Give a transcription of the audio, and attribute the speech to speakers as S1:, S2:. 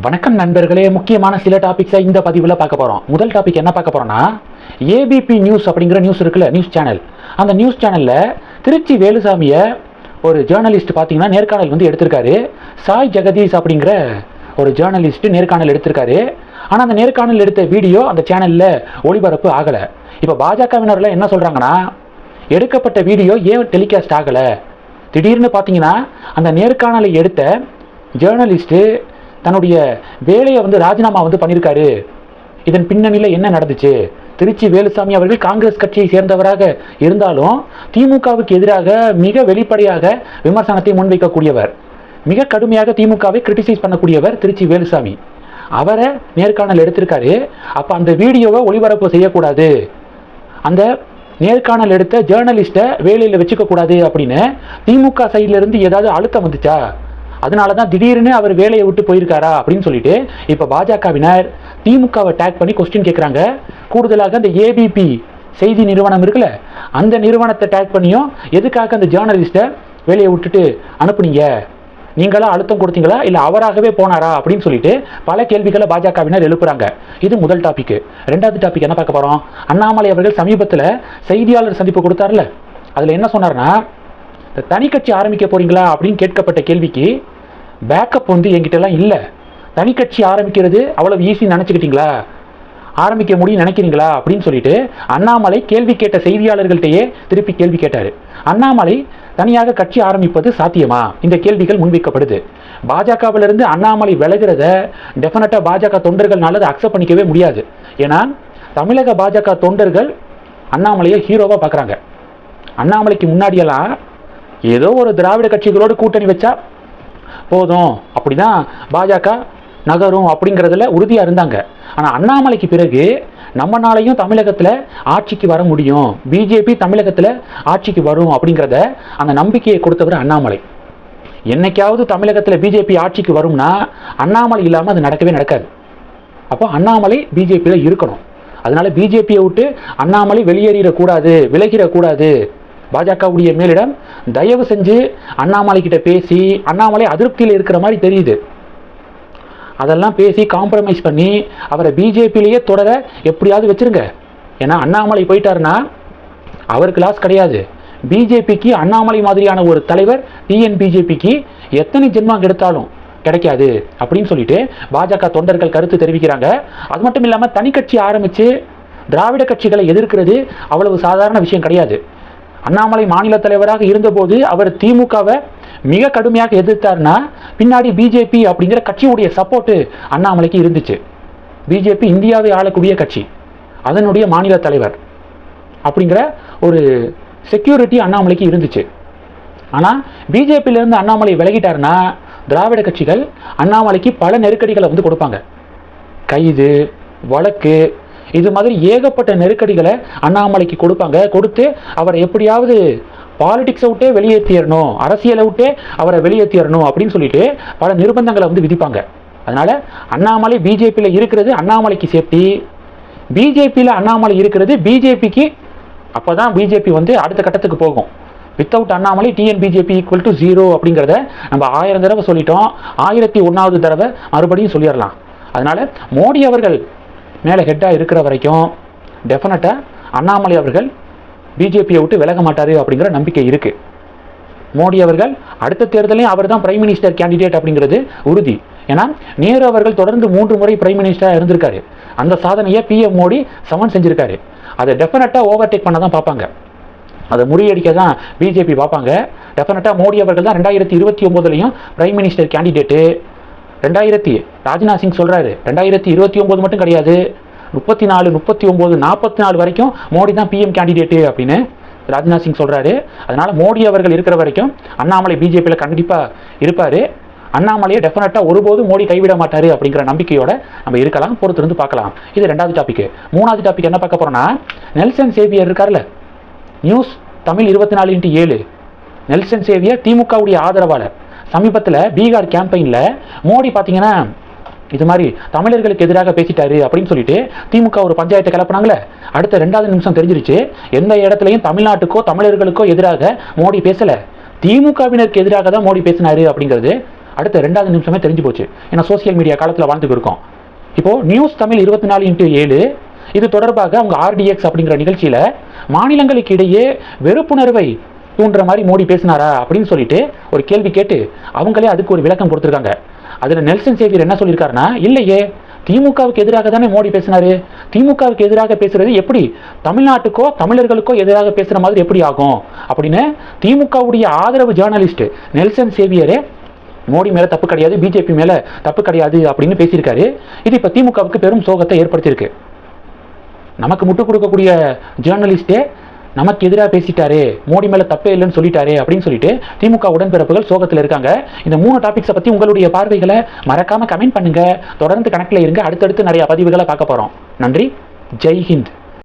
S1: வணக்கம் நண்பர்களே முக்கியமான சில டாபிக்ஸை இந்த பதிவில் பார்க்க போகிறோம் முதல் டாபிக் என்ன பார்க்க போகிறோம்னா ஏபிபி நியூஸ் அப்படிங்கிற நியூஸ் இருக்குல்ல நியூஸ் சேனல் அந்த நியூஸ் சேனலில் திருச்சி வேலுசாமியை ஒரு ஜேர்னலிஸ்ட் பார்த்தீங்கன்னா நேர்காணல் வந்து எடுத்திருக்காரு. சாய் ஜெகதீஷ் அப்படிங்கிற ஒரு ஜேர்னலிஸ்ட் நேர்காணல் எடுத்திருக்காரு. ஆனால் அந்த நேர்காணல் எடுத்த வீடியோ அந்த சேனலில் ஒளிபரப்பு ஆகலை. இப்போ பாஜகவினரில் என்ன சொல்கிறாங்கன்னா எடுக்கப்பட்ட வீடியோ ஏன் டெலிகாஸ்ட் ஆகலை? திடீர்னு பார்த்தீங்கன்னா அந்த நேர்காணலை எடுத்த ஜேர்னலிஸ்ட்டு தன்னுடைய வேலையை வந்து ராஜினாமா வந்து பண்ணியிருக்காரு இதன் பின்னணியில் என்ன நடந்துச்சு? திருச்சி வேலுசாமி அவர்கள் காங்கிரஸ் கட்சியை சேர்ந்தவராக இருந்தாலும் திமுகவுக்கு எதிராக மிக வெளிப்படையாக விமர்சனத்தை முன்வைக்கக்கூடியவர். மிக கடுமையாக திமுகவை கிரிட்டிசைஸ் பண்ணக்கூடியவர் திருச்சி வேலுசாமி. அவரை நேர்காணல் எடுத்திருக்காரு. அப்போ அந்த வீடியோவை ஒளிபரப்பு செய்யக்கூடாது. அந்த நேர்காணல் எடுத்த ஜேர்னலிஸ்ட்டை வேலையில் வச்சுக்கக்கூடாது அப்படின்னு திமுக சைட்லேருந்து ஏதாவது அழுத்தம் வந்துச்சா? அதனால தான் திடீர்னு அவர் வேலையை விட்டு போயிருக்காரா அப்படின்னு சொல்லிட்டு இப்போ பாஜகவினர் திமுகவை டேக் பண்ணி கொஸ்டின் கேட்குறாங்க கூடுதலாக அந்த ஏபிபி செய்தி நிறுவனம் இருக்குல்ல அந்த நிறுவனத்தை டேக் பண்ணியும் எதுக்காக அந்த ஜேர்னலிஸ்ட்டை வேலையை விட்டுட்டு அனுப்புனீங்க? நீங்களா அழுத்தம் கொடுத்தீங்களா? இல்லை அவராகவே போனாரா? அப்படின்னு சொல்லிட்டு பல கேள்விகளை பாஜகவினர் எழுப்புறாங்க. இது முதல் டாபிக் ரெண்டாவது டாபிக் என்ன பார்க்க போகிறோம் அண்ணாமலை அவர்கள் சமீபத்தில் செய்தியாளர் சந்திப்பு கொடுத்தாருல்ல. அதில் என்ன சொன்னார்னா இந்த தனி கட்சி ஆரம்பிக்க போறீங்களா? அப்படின்னு கேட்கப்பட்ட கேள்விக்கு பேக்கப் வந்து என்கிட்டலாம் இல்லை. தனி கட்சி ஆரம்பிக்கிறது அவ்வளவு ஈஸின்னு நினச்சிக்கிட்டீங்களா? ஆரம்பிக்க முடியும் நினைக்கிறீங்களா? அப்படின்னு சொல்லிட்டு அண்ணாமலை கேள்வி கேட்ட செய்தியாளர்கள்ட்டையே திருப்பி கேள்வி கேட்டார். அண்ணாமலை தனியாக கட்சி ஆரம்பிப்பது சாத்தியமா? இந்த கேள்விகள் முன்வைக்கப்படுது. பாஜகவிலிருந்து அண்ணாமலை விலகிறத டெஃபினட்டாக பாஜக தொண்டர்கள்னால அதை அக்செப்ட் பண்ணிக்கவே முடியாது. ஏன்னா தமிழக பாஜக தொண்டர்கள் அண்ணாமலையை ஹீரோவாக பார்க்குறாங்க அண்ணாமலைக்கு முன்னாடியெல்லாம் ஏதோ ஒரு திராவிட கட்சிகளோடு கூட்டணி வச்சா போதும். அப்படிதான் பாஜக நகரும் அப்படிங்கிறதுல உறுதியாக இருந்தாங்க. ஆனால் அண்ணாமலைக்கு பிறகு நம்மனாலையும் தமிழகத்தில் ஆட்சிக்கு வர முடியும். பிஜேபி தமிழகத்தில் ஆட்சிக்கு வரும் அப்படிங்கிறத அந்த நம்பிக்கையை கொடுத்தவர் அண்ணாமலை. என்னைக்காவது தமிழகத்தில் பிஜேபி ஆட்சிக்கு வரும்னா அண்ணாமலை இல்லாமல் அது நடக்கவே நடக்காது. அப்போ அண்ணாமலை பிஜேபியில் இருக்கணும். அதனால பிஜேபியை விட்டு அண்ணாமலை வெளியேறிடக்கூடாது விலகிடக்கூடாது. பாஜகவுடைய மேலிடம் தயவு செஞ்சு அண்ணாமலை கிட்ட பேசி அண்ணாமலை அதிருப்தியில் இருக்கிற மாதிரி தெரியுது. அதெல்லாம் பேசி காம்ப்ரமைஸ் பண்ணி அவரை பிஜேபியிலேயே தொடர எப்படியாவது வச்சிருங்க. ஏன்னா அண்ணாமலை போயிட்டாருன்னா அவருக்கு லாஸ் கிடையாது. பிஜேபிக்கு அண்ணாமலை மாதிரியான ஒரு தலைவர் டிஎன் பிஜேபிக்கு எத்தனை ஜென்மம் கெடுத்தாலும் கிடைக்காது அப்படின்னு சொல்லிட்டு பாஜக தொண்டர்கள் கருத்து தெரிவிக்கிறாங்க. அது மட்டும் இல்லாமல் தனி கட்சி ஆரம்பித்து திராவிட கட்சிகளை எதிர்க்கிறது அவ்வளவு சாதாரண விஷயம் கிடையாது. அண்ணாமலை மாநில தலைவராக இருந்தபோது அவர் திமுகவை மிக கடுமையாக எதிர்த்தார்னா பின்னாடி பிஜேபி அப்படிங்கிற கட்சியுடைய சப்போர்ட்டு அண்ணாமலைக்கு இருந்துச்சு. பிஜேபி இந்தியாவை ஆளக்கூடிய கட்சி அதனுடைய மாநில தலைவர் அப்படிங்கிற ஒரு செக்யூரிட்டி அண்ணாமலைக்கு இருந்துச்சு. ஆனால் பிஜேபியிலேருந்து அண்ணாமலை விலகிட்டாருன்னா திராவிட கட்சிகள் அண்ணாமலைக்கு பல நெருக்கடிகளை வந்து கொடுப்பாங்க. கைது வழக்கு இது மாதிரி ஏகப்பட்ட நெருக்கடிகளை அண்ணாமலைக்கு கொடுப்பாங்க. கொடுத்து அவரை எப்படியாவது பாலிடிக்ஸை விட்டே வெளியேற்றிடணும் அரசியலை விட்டே அவரை வெளியேற்றிடணும் அப்படின்னு சொல்லிட்டு பல நிர்பந்தங்களை வந்து விதிப்பாங்க. அதனால அண்ணாமலை பிஜேபியில் இருக்கிறது அண்ணாமலைக்கு சேஃப்டி பிஜேபியில் அண்ணாமலை இருக்கிறது பிஜேபிக்கு அப்போ தான் பிஜேபி வந்து அடுத்த கட்டத்துக்கு போகும். Without Annamalai TN BJP equal to zero அப்படிங்கிறத நம்ம ஆயிரம் தடவை சொல்லிட்டோம். ஆயிரத்தி ஒன்றாவது தடவை மறுபடியும் சொல்லிடலாம். அதனால் மோடி அவர்கள் மேலே ஹெட்டாக இருக்கிற வரைக்கும் டெஃபினட்டாக அண்ணாமலை அவர்கள் பிஜேபியை விட்டு விலக மாட்டார் அப்படிங்கிற நம்பிக்கை இருக்குது மோடி அவர்கள் அடுத்த தேர்தலையும் அவர் தான் பிரைம் மினிஸ்டர் கேண்டிடேட் அப்படிங்கிறது உறுதி. ஏன்னா நேரு அவர்கள் தொடர்ந்து மூன்று முறை பிரைம் மினிஸ்டராக இருந்திருக்காரு. அந்த சாதனையை பிஎம் மோடி சமன் செஞ்சுருக்காரு. அதை டெஃபினட்டாக ஓவர்டேக் பண்ண தான் பார்ப்பாங்க. அதை முறியடிக்க தான் பிஜேபி பார்ப்பாங்க. டெஃபினட்டாக மோடி அவர்கள் தான் ரெண்டாயிரத்தி இருபத்தி ஒம்போதுலையும் பிரைம் மினிஸ்டர் கேண்டிடேட்டு ரெண்டாயிரத்தி ராஜ்நாத் சிங் சொல்கிறாரு ரெண்டாயிரத்தி இருபத்தி ஒம்பது மட்டும் கிடையாது. முப்பத்தி நாலு முப்பத்தி ஒம்பது நாற்பத்தி நாலு வரைக்கும் மோடி தான் பிஎம் கேண்டிடேட்டு அப்படின்னு ராஜ்நாத் சிங் சொல்கிறாரு அதனால் மோடி அவர்கள் இருக்கிற வரைக்கும் அண்ணாமலை பிஜேபியில் கண்டிப்பாக இருப்பார். அண்ணாமலையை டெஃபினட்டாக ஒருபோதும் மோடி கைவிட மாட்டார் அப்படிங்கிற நம்பிக்கையோட நம்ம இருக்கலாம். பொறுத்திருந்து பார்க்கலாம். இது ரெண்டாவது டாபிக் மூணாவது டாபிக் என்ன பார்க்க போகிறோன்னா நெல்சன் சேவியர் இருக்கார்ல நியூஸ் தமிழ் இருபத்தி நாலு இன்ட்டு ஏழு. நெல்சன் சேவியர் திமுகவுடைய ஆதரவாளர். சமீபத்தில் பீகார் கேம்பெயினில் மோடி பார்த்தீங்கன்னா இது மாதிரி தமிழர்களுக்கு எதிராக பேசிட்டாரு அப்படின்னு சொல்லிட்டு திமுக ஒரு பஞ்சாயத்தை கிளப்புனாங்களே. அடுத்த ரெண்டாவது நிமிஷம் தெரிஞ்சிருச்சு. எந்த இடத்துலையும் தமிழ்நாட்டுக்கோ தமிழர்களுக்கோ எதிராக மோடி பேசலை. திமுகவினருக்கு எதிராக தான் மோடி பேசினாரு அப்படிங்கிறது அடுத்த ரெண்டாவது நிமிஷமே தெரிஞ்சு போச்சு. ஏன்னா சோஷியல் மீடியா காலத்தில் வாழ்ந்துட்டு இருக்கோம். இப்போது நியூஸ் தமிழ் இருபத்தி நாலு இன்ட்டு ஏழு இது தொடர்பாக அவங்க ஆர்டிஎக்ஸ் அப்படிங்கிற நிகழ்ச்சியில் மாநிலங்களுக்கு இடையே வெறுப்புணர்வை தூண்டுற மாதிரி மோடி பேசினாரா அப்படின்னு சொல்லிட்டு ஒரு கேள்வி கேட்டு அவங்களே அதுக்கு ஒரு விளக்கம் கொடுத்துருக்காங்க. அதில் நெல்சன் சேவியர் என்ன சொல்லியிருக்காருன்னா இல்லையே திமுகவுக்கு எதிராக தானே மோடி பேசினாரு? திமுகவுக்கு எதிராக பேசுறது எப்படி? தமிழ்நாட்டுக்கோ தமிழர்களுக்கோ எதிராக பேசுற மாதிரி எப்படி ஆகும்? அப்படின்னு திமுகவுடைய ஆதரவு ஜேர்னலிஸ்ட் நெல்சன் சேவியரே மோடி மேல தப்பு கிடையாது பிஜேபி மேல தப்பு கிடையாது அப்படின்னு பேசியிருக்காரு. இது இப்ப திமுகவுக்கு பெரும் சோகத்தை ஏற்படுத்தியிருக்கு. நமக்கு முட்டு கொடுக்கக்கூடிய ஜேர்னலிஸ்டே நமக்கு எதிராக பேசிட்டாரு மோடி மேல தப்பே இல்லைன்னு சொல்லிட்டாரு அப்படின்னு சொல்லிட்டு திமுக உடன்பிறப்புகள் சோகத்தில் இருக்காங்க. இந்த மூணு டாபிக்ஸை பத்தி உங்களுடைய பார்வைகளை மறக்காம கமெண்ட் பண்ணுங்க. தொடர்ந்து கணக்கில் இருங்க. அடுத்தடுத்து நிறைய பதிவுகளை பார்க்க போறோம். நன்றி. ஜெய் ஹிந்த்.